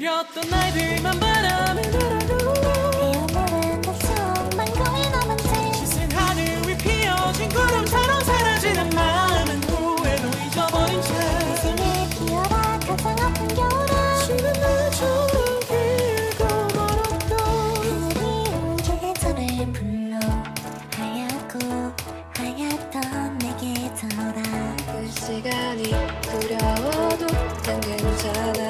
그렸던 날들만 바라만 알아도 오늘은 대충만 거의 남은 채 씻은 하늘 위 피어진 구름처럼 사라지는 마음은 후회로 잊어버린 채. 생에 피어라 가장 아픈 겨울은 지금 나처럼 길고 멀었던 그리운 계절을 불러 하얗고 하얗던 내게 돌아 그 시간이 두려워도 난 괜찮아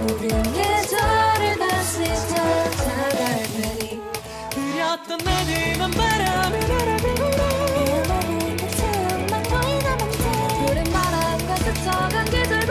모든 계절을 다시 찾아갈 테니 흐렸던 내림은 바람이 날아가고 이 하늘이 끝이 엄마 보이나 밤새 푸른 바람 가득 적은 기들